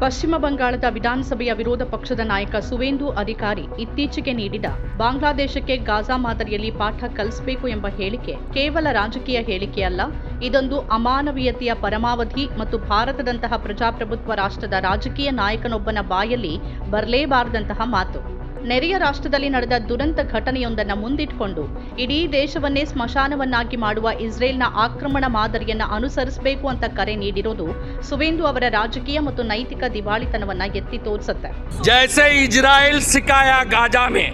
ಪಶ್ಚಿಮ ಬಂಗಾಳದ ವಿಧಾನಸಭೆಯ ವಿರೋಧ ಪಕ್ಷದ ನಾಯಕ ಸುವೇಂದು ಅಧಿಕಾರಿ ಇತ್ತೀಚೆಗೆ ನೀಡಿದ ಬಾಂಗ್ಲಾದೇಶಕ್ಕೆ ಗಾಜಾ ಮಾದರಿಯಲ್ಲಿ ಪಾಠ ಕಲಿಸಬೇಕು ಎಂಬ ಹೇಳಿಕೆ ಕೇವಲ ರಾಜಕೀಯ ಹೇಳಿಕೆಯಲ್ಲ, ಇದೊಂದು ಅಮಾನವೀಯತೆಯ ಪರಮಾವಧಿ ಮತ್ತು ಭಾರತದಂತಹ ಪ್ರಜಾಪ್ರಭುತ್ವ ರಾಷ್ಟ್ರದ ರಾಜಕೀಯ ನಾಯಕನೊಬ್ಬನ ಬಾಯಲ್ಲಿ ಬರಲೇಬಾರದಂತಹ ಮಾತು. ನೆರೆಯ ರಾಷ್ಟ್ರದಲ್ಲಿ ನಡೆದ ದುರಂತ ಘಟನೆಯೊಂದನ್ನು ಮುಂದಿಟ್ಕೊಂಡು ಇಡೀ ದೇಶವನ್ನೇ ಸ್ಮಶಾನವನ್ನಾಗಿ ಮಾಡುವ ಇಸ್ರೇಲ್ನ ಆಕ್ರಮಣ ಮಾದರಿಯನ್ನ ಅನುಸರಿಸಬೇಕು ಅಂತ ಕರೆ ನೀಡಿರೋದು ಸುವೇಂದು ಅವರ ರಾಜಕೀಯ ಮತ್ತು ನೈತಿಕ ದಿವಾಳಿತನವನ್ನ ಎತ್ತಿ ತೋರಿಸುತ್ತೆ जैसे इजराइल सिखाया गाजा में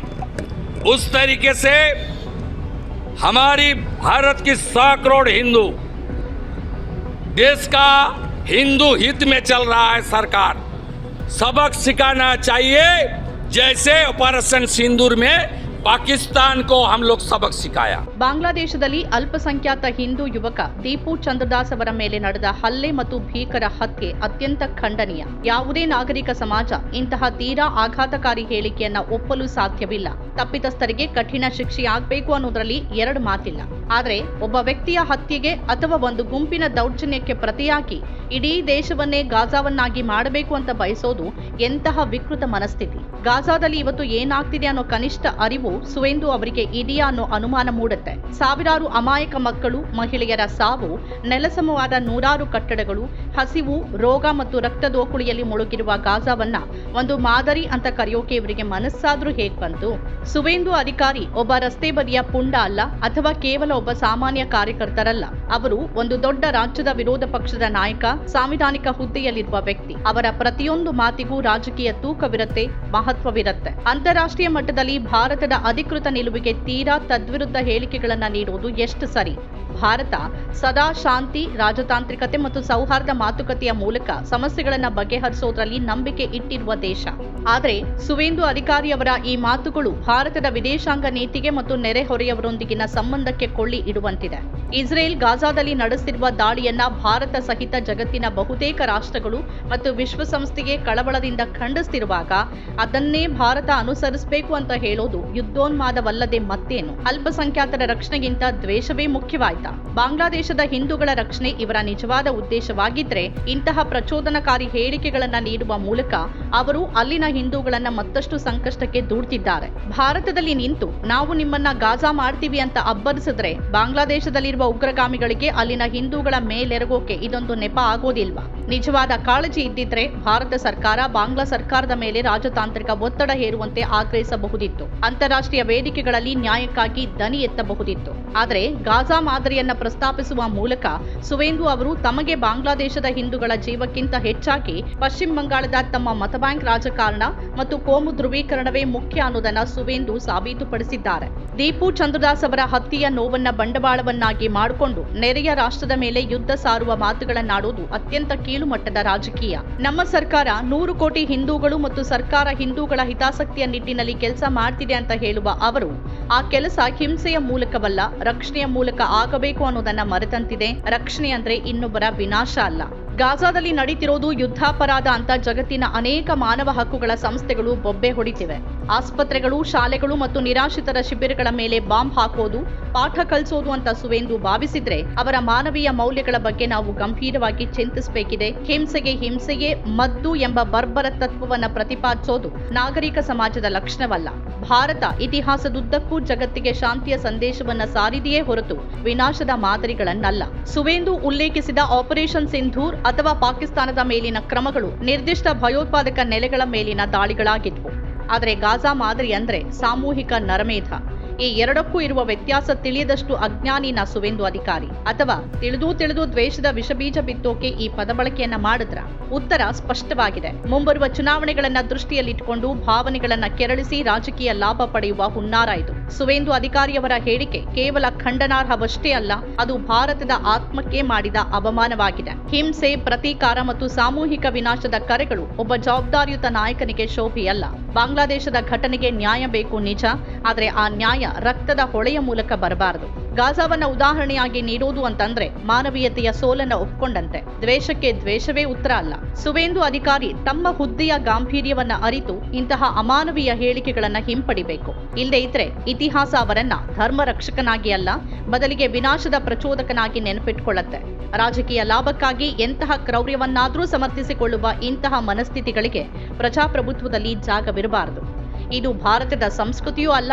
उस तरीके से हमारी भारत की सौ करोड़ हिंदू देश का हिंदू हित में चल रहा है सरकार सबक सिखाना चाहिए जैसे ऑपरेशन सिंदूर में पाकिस्तान को हम लोग सबक सिखाया ಬಾಂಗ್ಲಾದೇಶದಲ್ಲಿ ಅಲ್ಪಸಂಖ್ಯಾತ ಹಿಂದೂ ಯುವಕ ದೀಪು ಚಂದ್ರದಾಸ್ ಅವರ ಮೇಲೆ ನಡೆದ ಹಲ್ಲೆ ಮತ್ತು ಭೀಕರ ಹತ್ಯೆ ಅತ್ಯಂತ ಖಂಡನೀಯ ಯಾವುದೇ ನಾಗರಿಕ ಸಮಾಜ ಇಂತಹ ತೀರಾ ಆಘಾತಕಾರಿ ಹೇಳಿಕೆಯನ್ನ ಒಪ್ಪಲು ಸಾಧ್ಯವಿಲ್ಲ ತಪ್ಪಿತಸ್ಥರಿಗೆ ಕಠಿಣ ಶಿಕ್ಷೆಯಾಗಬೇಕು ಅನ್ನೋದರಲ್ಲಿ ಎರಡು ಮಾತಿಲ್ಲ. ಆದರೆ ಒಬ್ಬ ವ್ಯಕ್ತಿಯ ಹತ್ಯೆಗೆ ಅಥವಾ ಒಂದು ಗುಂಪಿನ ದೌರ್ಜನ್ಯಕ್ಕೆ ಪ್ರತಿಯಾಗಿ ಇಡೀ ದೇಶವನ್ನೇ ಗಾಜಾವನ್ನಾಗಿ ಮಾಡಬೇಕು ಅಂತ ಬಯಸೋದು ಎಂತಹ ವಿಕೃತ ಮನಸ್ಥಿತಿ. ಗಾಜಾದಲ್ಲಿ ಇವತ್ತು ಏನಾಗ್ತಿದೆ ಅನ್ನೋ ಕನಿಷ್ಠ ಅರಿವು ಸುವೇಂದು ಅವರಿಗೆ ಇದೆಯಾ ಅನ್ನೋ ಅನುಮಾನ ಮೂಡುತ್ತೆ. ಸಾವಿರಾರು ಅಮಾಯಕ ಮಕ್ಕಳು, ಮಹಿಳೆಯರ ಸಾವು, ನೆಲಸಮವಾದ ನೂರಾರು ಕಟ್ಟಡಗಳು, ಹಸಿವು, ರೋಗ ಮತ್ತು ರಕ್ತದೋಕುಳಿಯಲ್ಲಿ ಮುಳುಗಿರುವ ಗಾಜಾವನ್ನ ಒಂದು ಮಾದರಿ ಅಂತ ಕರೆಯೋಕೆ ಇವರಿಗೆ ಮನಸ್ಸಾದ್ರೂ ಹೇಗೆ ಬಂತು? ಸುವೇಂದು ಅಧಿಕಾರಿ ಒಬ್ಬ ರಸ್ತೆ ಬದಿಯ ಪುಂಡ ಅಲ್ಲ ಅಥವಾ ಕೇವಲ ಒಬ್ಬ ಸಾಮಾನ್ಯ ಕಾರ್ಯಕರ್ತರಲ್ಲ. ಅವರು ಒಂದು ದೊಡ್ಡ ರಾಜ್ಯದ ವಿರೋಧ ಪಕ್ಷದ ನಾಯಕ, ಸಾಂವಿಧಾನಿಕ ಹುದ್ದೆಯಲ್ಲಿರುವ ವ್ಯಕ್ತಿ. ಅವರ ಪ್ರತಿಯೊಂದು ಮಾತಿಗೂ ರಾಜಕೀಯ ತೂಕವಿರುತ್ತೆ, ಮಹತ್ವವಿರುತ್ತೆ. ಅಂತಾರಾಷ್ಟ್ರೀಯ ಮಟ್ಟದಲ್ಲಿ ಭಾರತದ ಅಧಿಕೃತ ನಿಲುವಿಗೆ ತೀರಾ ತದ್ವಿರುದ್ಧ ಹೇಳಿಕೆಗಳನ್ನು ನೀಡುವುದು ಎಷ್ಟು ಸರಿ. ಭಾರತ ಸದಾ ಶಾಂತಿ, ರಾಜತಾಂತ್ರಿಕತೆ ಮತ್ತು ಸೌಹಾರ್ದ ಮಾತುಕತೆಯ ಮೂಲಕ ಸಮಸ್ಯೆಗಳನ್ನ ಬಗೆಹರಿಸೋದ್ರಲ್ಲಿ ನಂಬಿಕೆ ಇಟ್ಟಿರುವ ದೇಶ. ಆದರೆ ಸುವೇಂದು ಅಧಿಕಾರಿಯವರ ಈ ಮಾತುಗಳು ಭಾರತದ ವಿದೇಶಾಂಗ ನೀತಿಗೆ ಮತ್ತು ನೆರೆಹೊರೆಯವರೊಂದಿಗಿನ ಸಂಬಂಧಕ್ಕೆ ಕೊಳ್ಳಿ ಇಡುವಂತಿದೆ. ಇಸ್ರೇಲ್ ಗಾಜಾದಲ್ಲಿ ನಡೆಸಿರುವ ದಾಳಿಯನ್ನ ಭಾರತ ಸಹಿತ ಜಗತ್ತಿನ ಬಹುತೇಕ ರಾಷ್ಟ್ರಗಳು ಮತ್ತು ವಿಶ್ವಸಂಸ್ಥೆಗೆ ಕಳವಳದಿಂದ ಖಂಡಿಸ್ತಿರುವಾಗ ಅದನ್ನೇ ಭಾರತ ಅನುಸರಿಸಬೇಕು ಅಂತ ಹೇಳೋದು ಯುದ್ಧೋನ್ಮಾದವಲ್ಲದೆ ಮತ್ತೇನು? ಅಲ್ಪಸಂಖ್ಯಾತರ ರಕ್ಷಣೆಗಿಂತ ದ್ವೇಷವೇ ಮುಖ್ಯವಾಯ್ತಾ? ಬಾಂಗ್ಲಾದೇಶದ ಹಿಂದೂಗಳ ರಕ್ಷಣೆ ಇವರ ನಿಜವಾದ ಉದ್ದೇಶವಾಗಿದ್ರೆ ಇಂತಹ ಪ್ರಚೋದನಕಾರಿ ಹೇಳಿಕೆಗಳನ್ನ ನೀಡುವ ಮೂಲಕ ಅವರು ಅಲ್ಲಿನ ಹಿಂದೂಗಳನ್ನ ಮತ್ತಷ್ಟು ಸಂಕಷ್ಟಕ್ಕೆ ದೂಡ್ತಿದ್ದಾರೆ. ಭಾರತದಲ್ಲಿ ನಿಂತು ನಾವು ನಿಮ್ಮನ್ನ ಗಾಜಾ ಮಾಡ್ತೀವಿ ಅಂತ ಅಬ್ಬರಿಸಿದ್ರೆ ಬಾಂಗ್ಲಾದೇಶದಲ್ಲಿರುವ ಉಗ್ರಗಾಮಿಗಳಿಗೆ ಅಲ್ಲಿನ ಹಿಂದೂಗಳ ಮೇಲೆರಗೋಕೆ ಇದೊಂದು ನೆಪ ಆಗೋದಿಲ್ವಾ? ನಿಜವಾದ ಕಾಳಜಿ ಇದ್ದಿದ್ರೆ ಭಾರತ ಸರ್ಕಾರ, ಬಾಂಗ್ಲಾ ಸರ್ಕಾರದ ಮೇಲೆ ರಾಜತಾಂತ್ರಿಕ ಒತ್ತಡ ಹೇರುವಂತೆ ಆಗ್ರಹಿಸಬಹುದಿತ್ತು. ಅಂತಾರಾಷ್ಟ್ರೀಯ ವೇದಿಕೆಗಳಲ್ಲಿ ನ್ಯಾಯಕ್ಕಾಗಿ ದನಿ ಎತ್ತಬಹುದಿತ್ತು. ಆದರೆ ಗಾಜಾ ಮಾದರಿಯನ್ನ ಪ್ರಸ್ತಾಪಿಸುವ ಮೂಲಕ ಸುವೇಂದು ಅವರು ತಮಗೆ ಬಾಂಗ್ಲಾದೇಶದ ಹಿಂದೂಗಳ ಜೀವಕ್ಕಿಂತ ಹೆಚ್ಚಾಗಿ ಪಶ್ಚಿಮ ಬಂಗಾಳದ ತಮ್ಮ ಮತಬ್ಯಾಂಕ್ ರಾಜಕಾರಣ ಮತ್ತು ಕೋಮು ಧ್ರುವೀಕರಣವೇ ಮುಖ್ಯ ಅನ್ನೋದನ್ನ ಸುವೇಂದು ಸಾಬೀತುಪಡಿಸಿದ್ದಾರೆ. ದೀಪು ಚಂದ್ರದಾಸ್ ಅವರ ಹತ್ಯೆಯ ನೋವನ್ನ ಬಂಡವಾಳವನ್ನಾಗಿ ಮಾಡಿಕೊಂಡು ನೆರೆಯ ರಾಷ್ಟ್ರದ ಮೇಲೆ ಯುದ್ಧ ಸಾರುವ ಮಾತುಗಳನ್ನಾಡೋದು ಅತ್ಯಂತ ಕೀಳುಮಟ್ಟದ ರಾಜಕೀಯ. ನಮ್ಮ ಸರ್ಕಾರ ನೂರು ಕೋಟಿ ಹಿಂದೂಗಳು ಮತ್ತು ಸರ್ಕಾರ ಹಿಂದೂಗಳ ಹಿತಾಸಕ್ತಿಯ ನಿಟ್ಟಿನಲ್ಲಿ ಕೆಲಸ ಮಾಡ್ತಿದೆ ಅಂತ ಹೇಳುವ ಅವರು, ಆ ಕೆಲಸ ಹಿಂಸೆಯ ಮೂಲಕವಲ್ಲ, ರಕ್ಷಣೆಯ ಮೂಲಕ ಆಗಬೇಕು ಅನ್ನೋದನ್ನ ಮರೆತಂತಿದೆ. ರಕ್ಷಣೆ ಅಂದ್ರೆ ಇನ್ನೊಬ್ಬರ ವಿನಾಶ ಅಲ್ಲ. ಗಾಜಾದಲ್ಲಿ ನಡೀತಿರೋದು ಯುದ್ಧಾಪರಾಧ ಅಂತ ಜಗತ್ತಿನ ಅನೇಕ ಮಾನವ ಹಕ್ಕುಗಳ ಸಂಸ್ಥೆಗಳು ಬೊಬ್ಬೆ ಹೊಡಿತಿವೆ. ಆಸ್ಪತ್ರೆಗಳು, ಶಾಲೆಗಳು ಮತ್ತು ನಿರಾಶ್ರಿತರ ಶಿಬಿರಗಳ ಮೇಲೆ ಬಾಂಬ್ ಹಾಕೋದು, ಪಾಠ ಕಲಿಸೋದು ಅಂತ ಸುವೇಂದು ಭಾವಿಸಿದ್ರೆ ಅವರ ಮಾನವೀಯ ಮೌಲ್ಯಗಳ ಬಗ್ಗೆ ನಾವು ಗಂಭೀರವಾಗಿ ಚಿಂತಿಸಬೇಕಿದೆ. ಹಿಂಸೆಗೆ ಹಿಂಸೆಯೇ ಮದ್ದು ಎಂಬ ಬರ್ಬರ ತತ್ವವನ್ನ ಪ್ರತಿಪಾದಿಸೋದು ನಾಗರಿಕ ಸಮಾಜದ ಲಕ್ಷಣವಲ್ಲ. ಭಾರತ ಇತಿಹಾಸದುದ್ದಕ್ಕೂ ಜಗತ್ತಿಗೆ ಶಾಂತಿಯ ಸಂದೇಶವನ್ನ ಸಾರಿದೆಯೇ ಹೊರತು ವಿನಾಶದ ಮಾದರಿಗಳನ್ನಲ್ಲ. ಸುವೇಂದು ಉಲ್ಲೇಖಿಸಿದ ಆಪರೇಷನ್ ಸಿಂಧೂರ್ ಅಥವಾ ಪಾಕಿಸ್ತಾನದ ಮೇಲಿನ ಕ್ರಮಗಳು ನಿರ್ದಿಷ್ಟ ಭಯೋತ್ಪಾದಕ ನೆಲೆಗಳ ಮೇಲಿನ ದಾಳಿಗಳಾಗಿದ್ವು. ಆದರೆ ಗಾಜಾ ಮಾದರಿ ಅಂದ್ರೆ ಸಾಮೂಹಿಕ ನರಮೇಧ. ಈ ಎರಡಕ್ಕೂ ಇರುವ ವ್ಯತ್ಯಾಸ ತಿಳಿಯದಷ್ಟು ಅಜ್ಞಾನಿ ನಸುವೆಂದು ಅಧಿಕಾರಿ. ಅಥವಾ ತಿಳಿದು ತಿಳಿದು ದ್ವೇಷದ ವಿಷಬೀಜ ಬಿತ್ತೋಕೆ ಈ ಪದಬಳಕೆಯನ್ನ ಮಾಡಿದ್ರ ಉತ್ತರ ಸ್ಪಷ್ಟವಾಗಿದೆ. ಮುಂಬರುವ ಚುನಾವಣೆಗಳನ್ನ ದೃಷ್ಟಿಯಲ್ಲಿಟ್ಟುಕೊಂಡು ಭಾವನೆಗಳನ್ನ ಕೆರಳಿಸಿ ರಾಜಕೀಯ ಲಾಭ ಪಡೆಯುವ ಹುನ್ನಾರ ಇದು. ಸುವೇಂದು ಅಧಿಕಾರಿಯವರ ಹೇಳಿಕೆ ಕೇವಲ ಖಂಡನಾರ್ಹವಷ್ಟೇ ಅಲ್ಲ, ಅದು ಭಾರತದ ಆತ್ಮಕ್ಕೆ ಮಾಡಿದ ಅವಮಾನವಾಗಿದೆ. ಹಿಂಸೆ, ಪ್ರತೀಕಾರ ಮತ್ತು ಸಾಮೂಹಿಕ ವಿನಾಶದ ಕರೆಗಳು ಒಬ್ಬ ಜವಾಬ್ದಾರಿಯುತ ನಾಯಕನಿಗೆ ಶೋಭೆಯಲ್ಲ. ಬಾಂಗ್ಲಾದೇಶದ ಘಟನೆಗೆ ನ್ಯಾಯ ಬೇಕು ನಿಜ, ಆದರೆ ಆ ನ್ಯಾಯ ರಕ್ತದ ಹೊಳೆಯ ಮೂಲಕ ಬರಬಾರದು. ಗಾಜಾವನ್ನ ಉದಾಹರಣೆಯಾಗಿ ನೀಡುವುದು ಅಂತಂದ್ರೆ ಮಾನವೀಯತೆಯ ಸೋಲನ್ನ ಒಪ್ಕೊಂಡಂತೆ. ದ್ವೇಷಕ್ಕೆ ದ್ವೇಷವೇ ಉತ್ತರ ಅಲ್ಲ. ಸುವೇಂದು ಅಧಿಕಾರಿ ತಮ್ಮ ಹುದ್ದೆಯ ಗಾಂಭೀರ್ಯವನ್ನ ಅರಿತು ಇಂತಹ ಅಮಾನವೀಯ ಹೇಳಿಕೆಗಳನ್ನ ಹಿಂಪಡಿಬೇಕು. ಇಲ್ಲದೆ ಇದ್ರೆ ಇತಿಹಾಸ ಅವರನ್ನ ಧರ್ಮ ರಕ್ಷಕನಾಗಿ ಅಲ್ಲ, ಬದಲಿಗೆ ವಿನಾಶದ ಪ್ರಚೋದಕನಾಗಿ ನೆನಪಿಟ್ಕೊಳ್ಳುತ್ತೆ. ರಾಜಕೀಯ ಲಾಭಕ್ಕಾಗಿ ಎಂತಹ ಕ್ರೌರ್ಯವನ್ನಾದರೂ ಸಮರ್ಥಿಸಿಕೊಳ್ಳುವ ಇಂತಹ ಮನಸ್ಥಿತಿಗಳಿಗೆ ಪ್ರಜಾಪ್ರಭುತ್ವದಲ್ಲಿ ಜಾಗವಿರಬಾರದು. ಇದು ಭಾರತದ ಸಂಸ್ಕೃತಿಯೂ ಅಲ್ಲ